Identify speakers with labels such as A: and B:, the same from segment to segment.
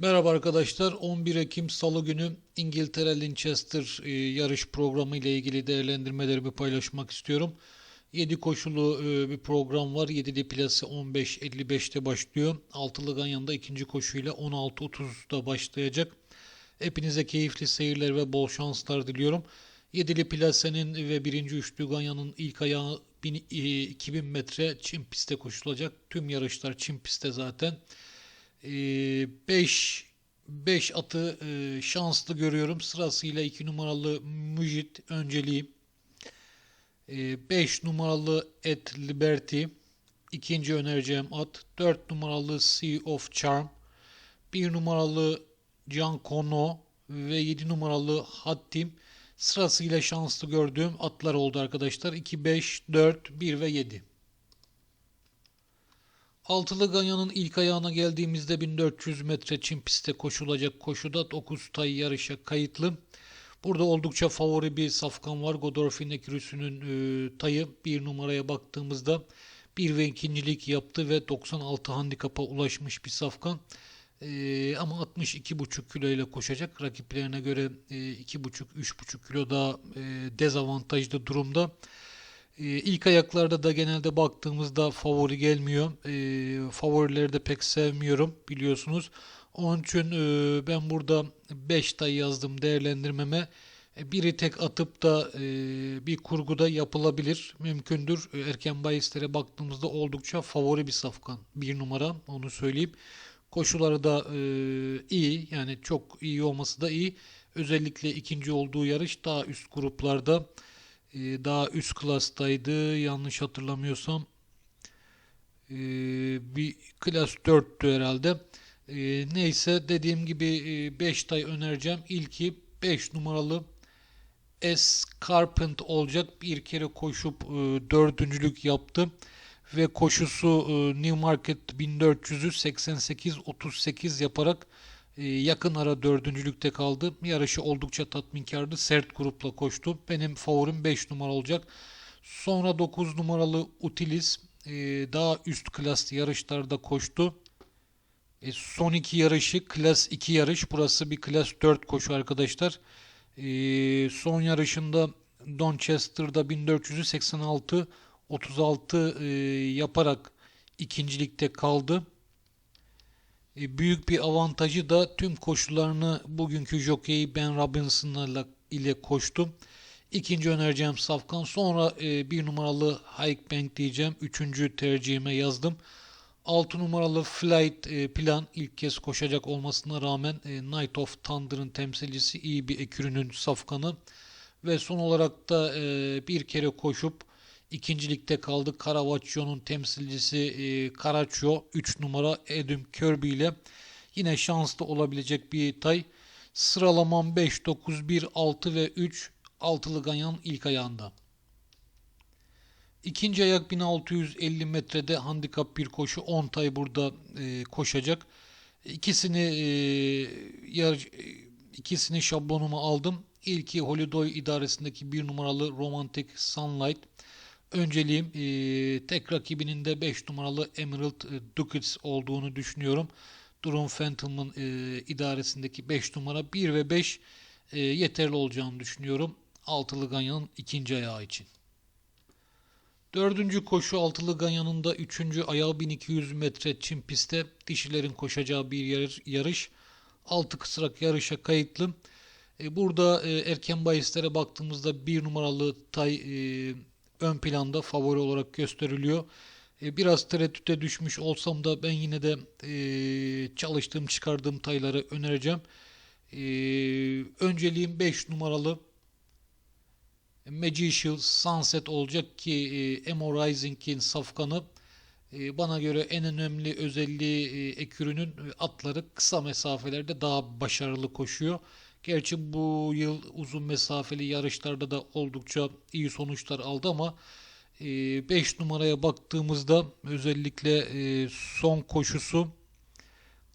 A: Merhaba arkadaşlar. 11 Ekim Salı günü İngiltere Linchester e, yarış programı ile ilgili değerlendirmelerimi paylaşmak istiyorum. 7 koşulu e, bir program var. 7'li plase 15.55'te başlıyor. Altılı Ganyan'da ikinci koşuyla 16.30'da başlayacak. Hepinize keyifli seyirler ve bol şanslar diliyorum. 7'li plasenin ve birinci üçlü Ganyan'ın ilk ayağı 1000 e, 2000 metre çim pistte koşulacak. Tüm yarışlar çim pistte zaten. 5 5 atı e, şanslı görüyorum. Sırasıyla 2 numaralı Mujit önceliği. 5 numaralı Et Liberty ikinci önereceğim at. 4 numaralı Sea of Charm. 1 numaralı Can Kono ve 7 numaralı Hattim sırasıyla şanslı gördüğüm atlar oldu arkadaşlar. 2, 5, 4, 1 ve 7. Altılı Ganyan'ın ilk ayağına geldiğimizde 1400 metre çim pistte koşulacak koşuda 9 tay yarışa kayıtlı. Burada oldukça favori bir safkan var. Godorfin Ekürüsü'nün e, tayı bir numaraya baktığımızda bir ve ikincilik yaptı ve 96 handikapa ulaşmış bir safkan. E, ama 62,5 kilo ile koşacak. Rakiplerine göre e, 2,5-3,5 kilo daha e, dezavantajlı durumda. Ee, ilk ayaklarda da genelde baktığımızda favori gelmiyor. E, favorileri de pek sevmiyorum biliyorsunuz. Onun için e, ben burada 5 tay yazdım değerlendirmeme. E, biri tek atıp da e, bir kurguda yapılabilir. Mümkündür. Erken bahislere baktığımızda oldukça favori bir safkan. Bir numara onu söyleyeyim. Koşuları da iyi. Yani çok iyi olması da iyi. Özellikle ikinci olduğu yarış daha üst gruplarda daha üst klastaydı yanlış hatırlamıyorsam. E, bir klas 4'tü herhalde. E, neyse dediğim gibi 5 e, tay önereceğim. İlki 5 numaralı S Carpent olacak. Bir kere koşup e, dördüncülük yaptı. Ve koşusu e, Newmarket 1400'ü 88-38 yaparak ee, yakın ara dördüncülükte kaldı. Yarışı oldukça tatminkardı. Sert grupla koştu. Benim favorim 5 numara olacak. Sonra 9 numaralı Utilis e, daha üst klas yarışlarda koştu. E, son iki yarışı klas 2 yarış. Burası bir klas 4 koşu arkadaşlar. Son yarışında Donchester'da 1400'ü 86 36 yaparak ikincilikte kaldı. E, büyük bir avantajı da tüm koşularını bugünkü jockey Ben Robinson'la ile koştum. İkinci önereceğim Safkan. Sonra e, bir numaralı Hike Bank diyeceğim. Üçüncü tercihime yazdım. Altı numaralı Flight e, plan ilk kez koşacak olmasına rağmen e, Night of Thunder'ın temsilcisi iyi bir ekürünün safkanı. Ve son olarak da bir kere koşup İkincilikte kaldı. Caravaggio'nun temsilcisi e, Caraccio 3 numara Edum Kirby ile yine şanslı olabilecek bir tay. Sıralamam 5, 9, 1, 6 ve 3 altılı ganyan ilk ayağında. İkinci ayak 1650 metrede handikap bir koşu 10 tay burada e, koşacak. İkisini e, yar, ikisini şablonuma aldım. İlki Holiday idaresindeki bir numaralı Romantic Sunlight. Önceliğim e, tek rakibinin de 5 numaralı Emerald e, Ducats olduğunu düşünüyorum. Durum Phantom'ın e, idaresindeki 5 numara 1 ve 5 e, yeterli olacağını düşünüyorum. Altılı Ganyan'ın ikinci ayağı için. Dördüncü koşu Altılı Ganyan'ın da üçüncü ayağı 1200 metre çim pistte dişilerin koşacağı bir yarış. Altı kısrak yarışa kayıtlı. E, burada e, erken bahislere baktığımızda bir numaralı Tay ön planda favori olarak gösteriliyor. E, biraz tereddüte düşmüş olsam da ben yine de e, çalıştığım çıkardığım tayları önereceğim. E, önceliğim 5 numaralı Magician Sunset olacak ki Emo Rising'in safkanı bana göre en önemli özelliği ekürünün atları kısa mesafelerde daha başarılı koşuyor. Gerçi bu yıl uzun mesafeli yarışlarda da oldukça iyi sonuçlar aldı ama 5 e, numaraya baktığımızda özellikle e, son koşusu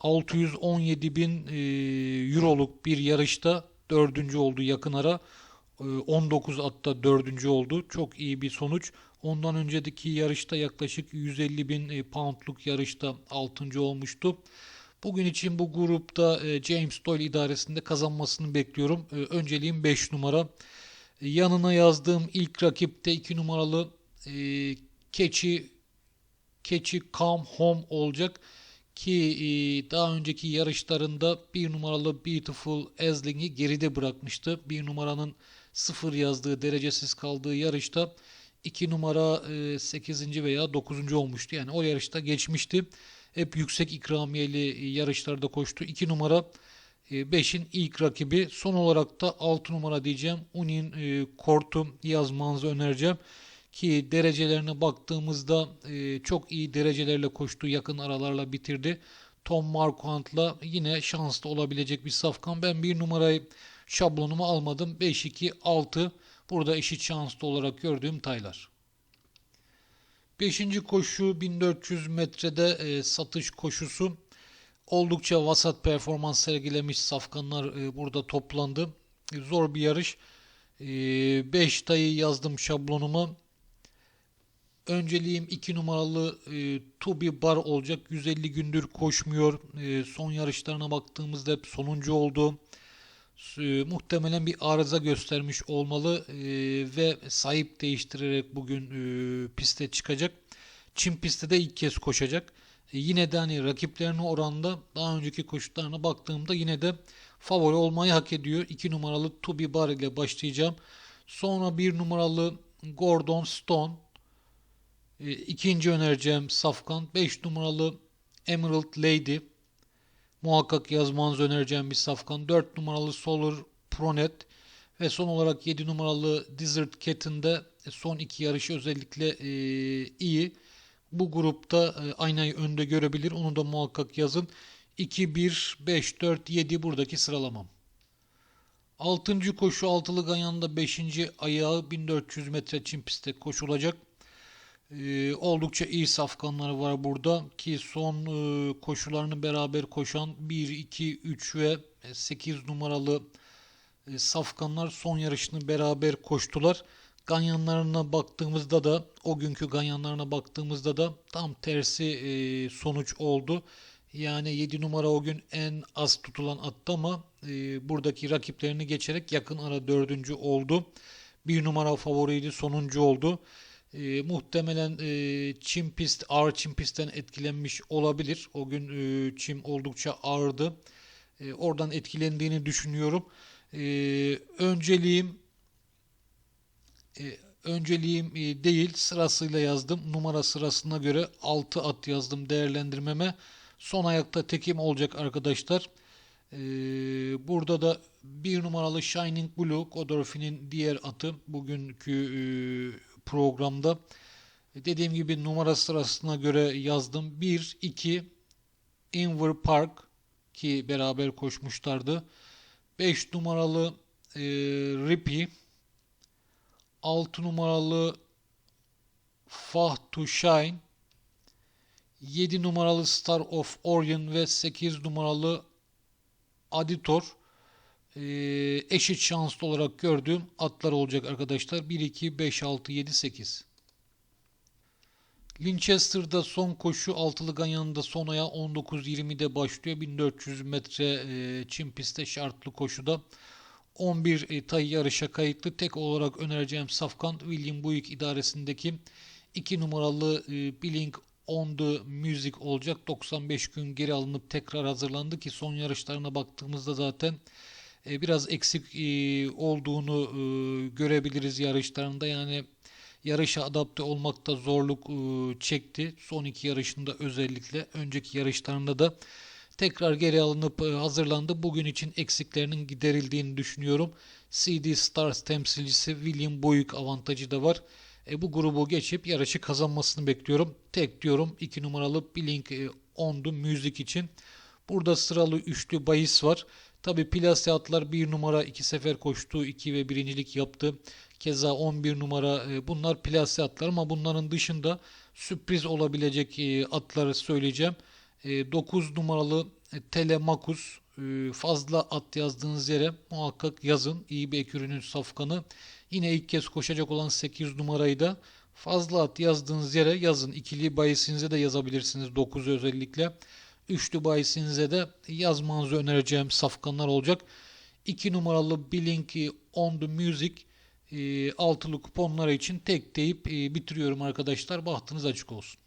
A: 617 bin e, euroluk bir yarışta dördüncü oldu yakın ara. 19 atta dördüncü oldu. Çok iyi bir sonuç. Ondan önceki yarışta yaklaşık 150 bin poundluk yarışta altıncı olmuştu. Bugün için bu grupta e, James Doyle idaresinde kazanmasını bekliyorum. E, önceliğim 5 numara. E, yanına yazdığım ilk rakip de 2 numaralı Keçi Keçi Come Home olacak ki daha önceki yarışlarında bir numaralı Beautiful Esling'i geride bırakmıştı. Bir numaranın sıfır yazdığı derecesiz kaldığı yarışta 2 numara 8. veya 9. olmuştu. Yani o yarışta geçmişti. Hep yüksek ikramiyeli yarışlarda koştu. 2 numara 5'in ilk rakibi. Son olarak da 6 numara diyeceğim. Unin Kort'u yazmanızı önereceğim. Ki derecelerine baktığımızda çok iyi derecelerle koştu. Yakın aralarla bitirdi. Tom Marquand'la yine şanslı olabilecek bir safkan. Ben bir numarayı şablonumu almadım. 5-2-6 burada eşit şanslı olarak gördüğüm taylar. Beşinci koşu 1400 metrede e, satış koşusu. Oldukça vasat performans sergilemiş safkanlar e, burada toplandı. E, zor bir yarış. 5 e, tayı yazdım şablonuma. Önceliğim 2 numaralı e, Tubi Bar olacak. 150 gündür koşmuyor. E, son yarışlarına baktığımızda hep sonuncu oldu. E, muhtemelen bir arıza göstermiş olmalı e, ve sahip değiştirerek bugün e, piste çıkacak. Çin pistte de ilk kez koşacak. Yine de hani rakiplerine oranla daha önceki koşularına baktığımda yine de favori olmayı hak ediyor. 2 numaralı Tubi Bar ile başlayacağım. Sonra 1 numaralı Gordon Stone. E, ikinci önereceğim Safkan. 5 numaralı Emerald Lady. Muhakkak yazmanızı önereceğim bir safkan. 4 numaralı Solar Pronet ve son olarak 7 numaralı Desert Cat'in de son iki yarışı özellikle e, iyi. Bu grupta e, aynayı önde görebilir. Onu da muhakkak yazın. 2, 1, 5, 4, 7 buradaki sıralamam. 6. koşu altılı Ganyan'da 5. ayağı 1400 metre çim pistte koşulacak. Ee, oldukça iyi safkanları var burada ki son e, koşularını beraber koşan 1, 2, 3 ve 8 numaralı e, safkanlar son yarışını beraber koştular. Ganyanlarına baktığımızda da o günkü ganyanlarına baktığımızda da tam tersi e, sonuç oldu. Yani 7 numara o gün en az tutulan attı ama e, buradaki rakiplerini geçerek yakın ara dördüncü oldu. Bir numara favoriydi sonuncu oldu. E, muhtemelen e, çim pist, ağır çim pistten etkilenmiş olabilir. O gün e, çim oldukça ağırdı. E, oradan etkilendiğini düşünüyorum. E, önceliğim e, önceliğim e, değil sırasıyla yazdım. Numara sırasına göre 6 at yazdım değerlendirmeme. Son ayakta tekim olacak arkadaşlar. E, burada da bir numaralı Shining Blue Godolphin'in diğer atı bugünkü e, programda. Dediğim gibi numara sırasına göre yazdım. 1, 2, Inver Park ki beraber koşmuşlardı. 5 numaralı e, Rippy. 6 numaralı Fah to Shine. 7 numaralı Star of Orion ve 8 numaralı Aditor e, eşit şanslı olarak gördüğüm atlar olacak arkadaşlar. 1, 2, 5, 6, 7, 8. Linchester'da son koşu altılı ganyanında son aya 19-20'de başlıyor. 1400 metre e, çim pistte şartlı koşuda. 11 e, tay yarışa kayıtlı. Tek olarak önereceğim Safkan William Buick idaresindeki 2 numaralı e, Blink on the Music olacak. 95 gün geri alınıp tekrar hazırlandı ki son yarışlarına baktığımızda zaten e, biraz eksik e, olduğunu e, görebiliriz yarışlarında. Yani yarışa adapte olmakta zorluk çekti. Son iki yarışında özellikle. Önceki yarışlarında da tekrar geri alınıp hazırlandı. Bugün için eksiklerinin giderildiğini düşünüyorum. CD Stars temsilcisi William Boyuk avantajı da var. E, bu grubu geçip yarışı kazanmasını bekliyorum. Tek diyorum 2 numaralı Blink e, Ondu müzik için. Burada sıralı üçlü bahis var. Tabi Plase atlar bir numara iki sefer koştu. 2 ve birincilik yaptı. Keza 11 numara e, bunlar plase atlar ama bunların dışında sürpriz olabilecek e, atları söyleyeceğim. 9 e, numaralı Telemakus fazla at yazdığınız yere muhakkak yazın. İyi bir ekürünün safkanı. Yine ilk kez koşacak olan 8 numarayı da fazla at yazdığınız yere yazın. İkili bayisinize de yazabilirsiniz 9 özellikle. Üçlü bahisinize de yazmanızı önereceğim safkanlar olacak. 2 numaralı Blink on the Music e, altılı kuponları için tek deyip e, bitiriyorum arkadaşlar. Bahtınız açık olsun.